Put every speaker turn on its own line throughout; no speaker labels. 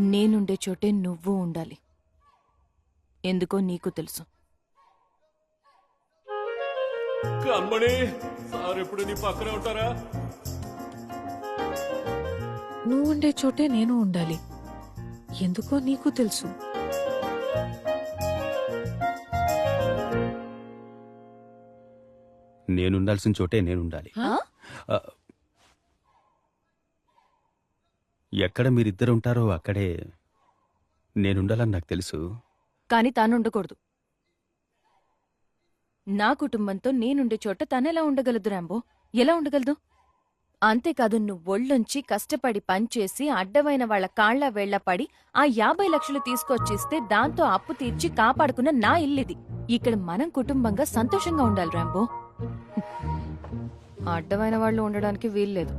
నేనుండే చోటే నువ్వు ఉండాలి. ఎందుకో నీకు తెలుసు.
కమ్మని సార్ ఎప్పుడు నీ పక్కనే ఉంటారా?
నువ్వు ఉండే చోటే నేను ఉండాలి. ఎందుకో నీకు తెలుసు.
నేనుండాల్సిన చోటే నేనుండాలి?
ఆ,
ఎక్కడ మీరిద్దరు ఉంటారో అక్కడే నేనుండాలని నాకు తెలుసు.
కాని తాను ఉండకూడదు నా కుటుంబంతో నేనుండే చోట తనెలా ఉండగలదు రాంబో? ఎలా ఉండగలదు? అంతేకాదు నువ్వు ఒళ్ళొంచి కష్టపడి పనిచేసి అడ్డమైన వాళ్ళ కాళ్ళ వేళ్ళ పడి ఆ యాభై లక్షలు తీసుకొచ్చిస్తే దాంతో అప్పు తీర్చి కాపాడుకున్న నా ఇల్లిది. ఇక్కడ మనం కుటుంబంగా సంతోషంగా ఉండాలి రాంబో. అడ్డమైన వాళ్ళు ఉండడానికి వీల్లేదు.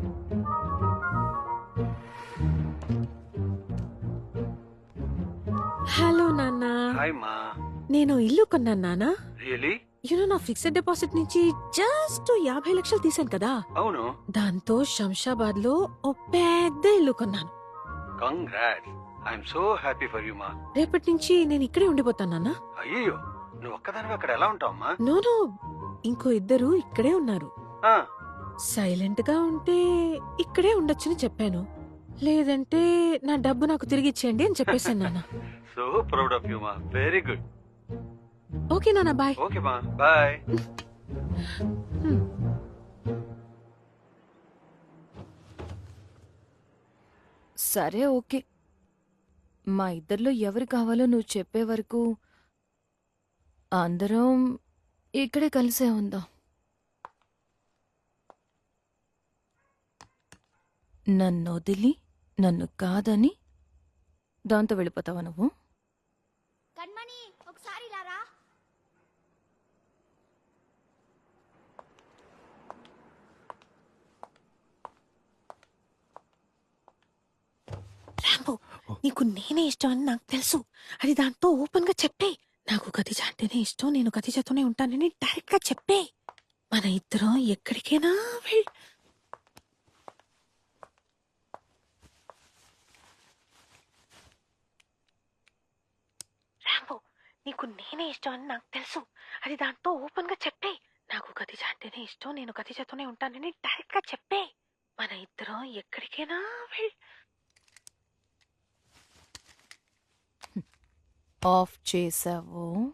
హలో నాన్న
హాయ్ మా
నేను ఇల్లు కొన్నాను నాన్న
రియలీ
యూనో నా ఫిక్స్డ్ డిపాజిట్ నుంచి జస్ట్ యాభై లక్షలు తీశాను కదా.
అవును.
దాంతో శంషాబాద్లో ఓ పెద్ద ఇల్లు కొన్నాను.
Congrat I'm so happy for you మా
రేపటి నుంచి నేను ఇక్కడే ఉండిపోతాను నాన్న
అయ్యో నువ్వు ఒక్కదానివి అక్కడ ఎలా ఉంటావమ్మా
నోనో ఇంకో ఇద్దరు ఇక్కడే ఉన్నారు. సైలెంట్గా ఉంటే ఇక్కడే ఉండొచ్చని చెప్పాను. లేదంటే నా డబ్బు నాకు తిరిగి ఇచ్చేయండి అని చెప్పేశాను నాన్న.
సో ప్రౌడ్ ఆఫ్ యూ మా వెరీ గుడ్
ఓకే నాన్న బాయ్.
ఓకే మా బాయ్
సరే ఓకే. మా ఇద్దరిలో ఎవరు కావాలో నువ్వు చెప్పే వరకు అందరం ఇక్కడే కలిసే ఉందాం. నన్ను వదిలి నన్ను కాదని దాంతో వెళ్ళిపోతావా నువ్వు?
ఒకసారి
రాంబో నీకు నేనే ఇష్టం అని నాకు తెలుసు. అది దాంతో ఓపెన్గా చెప్పే. నాకు ఖతిజ అంటేనే ఇష్టం నేను ఖతిజతోనే ఉంటానని డైరెక్ట్గా చెప్పే. మన ఇద్దరం ఎక్కడికైనా వెళ్ రాంబో నీకు నేనే ఇష్టం అని నాకు తెలుసు. అది దాంతో ఓపెన్గా చెప్పే. నాకు గతిజ అంటేనే ఇష్టం నేను గతిజతోనే ఉంటానని డైరెక్ట్గా చెప్పే. మన ఇద్దరం ఎక్కడికైనా వెళ్
ఆఫ్ చేసావు.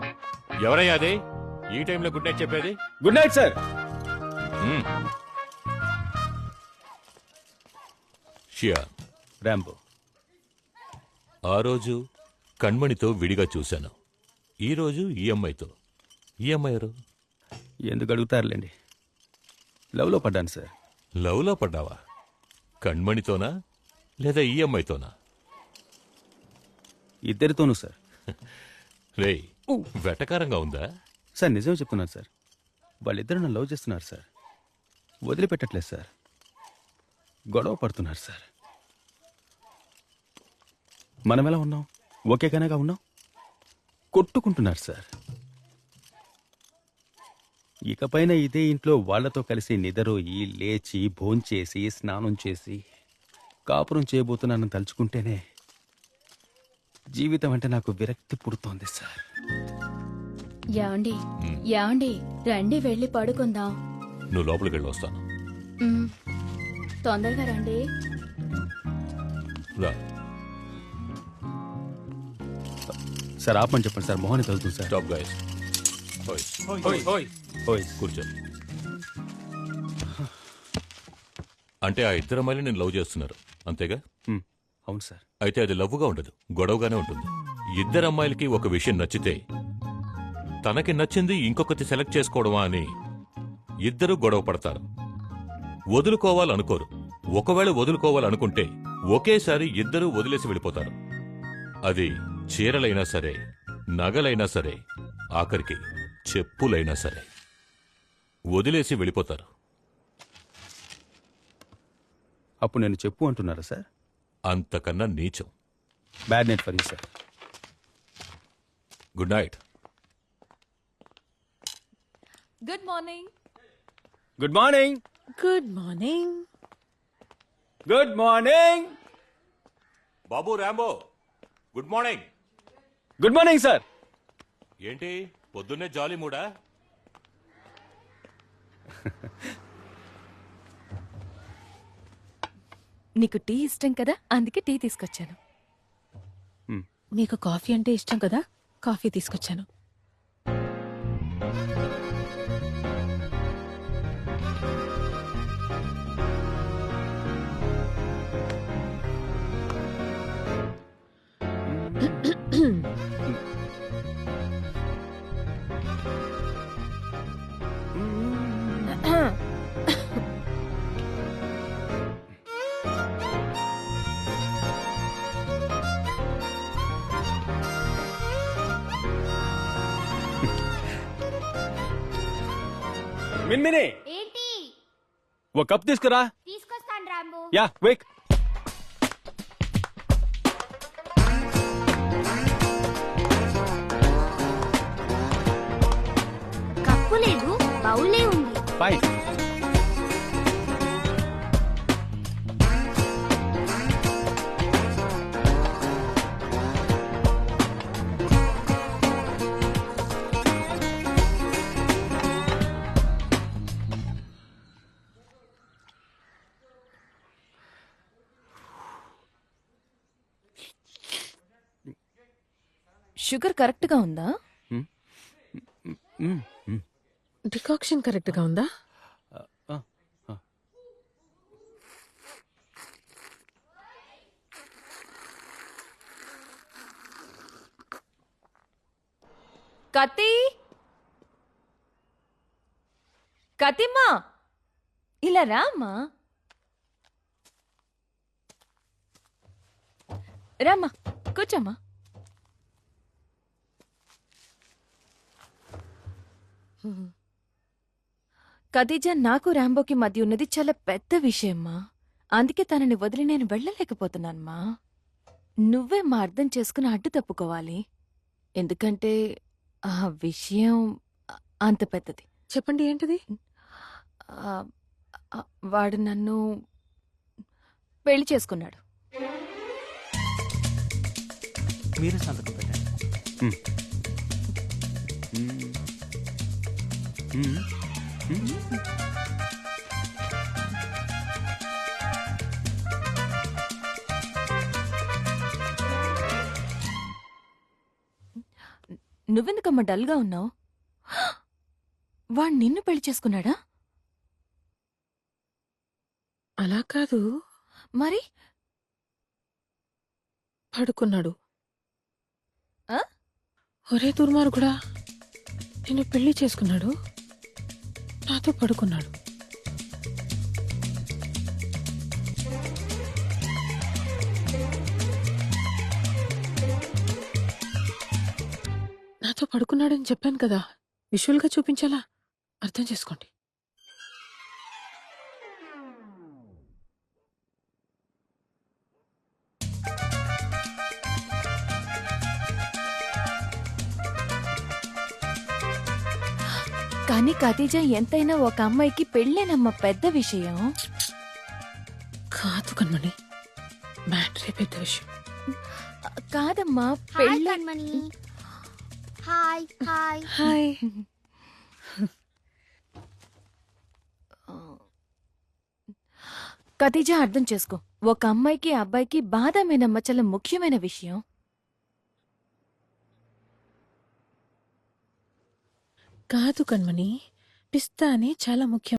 ఎవరయ్యా అది? ఈ టైంలో గుడ్ నైట్ చెప్పేది?
Good night sir.
షియా
రాంబో.
ఆ రోజు కణ్మణితో విడిగా చూశాను. ఈ రోజు ఈ అమ్మాయితో. ఈ అమ్మాయి ఎవరు?
ఎందుకు అడుగుతారులేండి. లవ్లో పడ్డాను సార్.
లవ్లో పడ్డావా? కణ్మణితోనా లేదా ఈ అమ్మాయితోనా?
ఇద్దరితోనూ సార్.
రేయ్ వెటకారంగా ఉందా?
సార్ నిజం చెప్తున్నాను సార్. వాళ్ళిద్దరు నన్ను లవ్ చేస్తున్నారు సార్. వదిలిపెట్టట్లేదు సార్. గొడవ పడుతున్నారు సార్. మనం ఎలా ఉన్నాం? ఒకే కనగా ఉన్నాం? కొట్టుకుంటున్నారు సార్. ఇకపైన ఇదే ఇంట్లో వాళ్ళతో కలిసి నిద్రోయి లేచి భోంచేసి స్నానం చేసి కాపురం చేయబోతున్నానని తలుచుకుంటేనే జీవితం అంటే నాకు విరక్తి పుడుతోంది సార్.
యాండి యాండి రండి వెళ్ళి పడుకుందాం.
నువ్వు లోపలికి వెళ్ళి వస్తాను.
మ్, తొందరగా రండి.
రా.
సార్ ఆపమని చెప్పండి సార్ మోహన్ తగులుతుంది సార్.
స్టాప్ గాయస్
ఓయ్
కూర్చో. అంటే ఆ ఇద్దరు అమ్మాయిలు నేను లవ్ చేస్తున్నారు. అంతేగా.
అవును సార్.
అయితే అది లవ్వుగా ఉండదు గొడవగానే ఉంటుంది. ఇద్దరు అమ్మాయిలకి ఒక విషయం నచ్చితే తనకి నచ్చింది ఇంకొకటి సెలెక్ట్ చేసుకోవడమా అని ఇద్దరు గొడవ పడతారు. వదులుకోవాలనుకోరు. ఒకవేళ వదులుకోవాలనుకుంటే ఒకేసారి ఇద్దరూ వదిలేసి వెళ్ళిపోతారు. అది చీరలైనా సరే నగలైనా సరే ఆఖరికి చెప్పులైనా సరే. వదిలేసి వెళ్ళిపోతారు.
అప్పుడు నేను చెప్పు అంటున్నారా సార్?
అంతకన్నా నీచం.
Bad night for you sir
good night
good morning
good morning
good morning
good morning
Babu Rambo good morning
good morning sir
ఏంటి పొద్దున్నే జాలీ మూడా?
నీకు టీ ఇష్టం కదా? అందుకే టీ తీసుకొచ్చాను.
నీకు కాఫీ అంటే ఇష్టం కదా? కాఫీ తీసుకొచ్చాను.
మిన్మిని
ఏంటి?
ఓ కప్ తీసుకురా.
తీసుకొస్తాను రాంబో.
Yeah Wake.
కప్పు లేదు బౌలే ఉంది.
ఫైన్.
షుగర్ కరెక్ట్గా ఉందా
డికాక్షన్ కరెక్ట్గా ఉందా
కతి కతిమ్మా ఇలా రామ్మా. రామ్మా కూర్చోమ్మా. ఖదీజా నాకు రాంబోకి మధ్య ఉన్నది చాలా పెద్ద విషయమ్మా. అందుకే తనని వదిలి నేను వెళ్ళలేకపోతున్నానమ్మా నువ్వే మా అర్థం చేసుకుని అడ్డు తప్పుకోవాలి. ఎందుకంటే ఆ విషయం అంత పెద్దది.
చెప్పండి ఏంటిది?
వాడు నన్ను పెళ్ళి చేసుకున్నాడు.
మీరు సంతకం పెట్టండి.
నువ్వెందుకమ్మా డల్గా ఉన్నావు? వాడు నిన్ను పెళ్ళి చేసుకున్నాడా?
అలా కాదు.
మరి?
పడుకున్నాడు? ఒరే దుర్మార్గుడా నిన్ను పెళ్ళి చేసుకున్నాడు? నాతో పడుకున్నాడు. నాతో పడుకున్నాడని చెప్పాను కదా. విజువల్గా చూపించాలా? అర్థం చేసుకోండి.
కానీ ఖదీజా ఎంతైనా ఒక అమ్మాయికి పెళ్ళేనమ్మ పెద్ద విషయం.
కాదు కన్మణి మ్యాటరే పెద్ద విషయం.
కాదమ్మా
హాయ్
పెళ్ళి
హాయ్ హాయ్.
హాయ్.
ఖదీజా అర్థం చేసుకో. ఒక అమ్మాయికి అబ్బాయికి బాధమేనమ్మ చాలా ముఖ్యమైన విషయం.
కాదు కన్మణి పిస్తా అనే చాలా ముఖ్యం.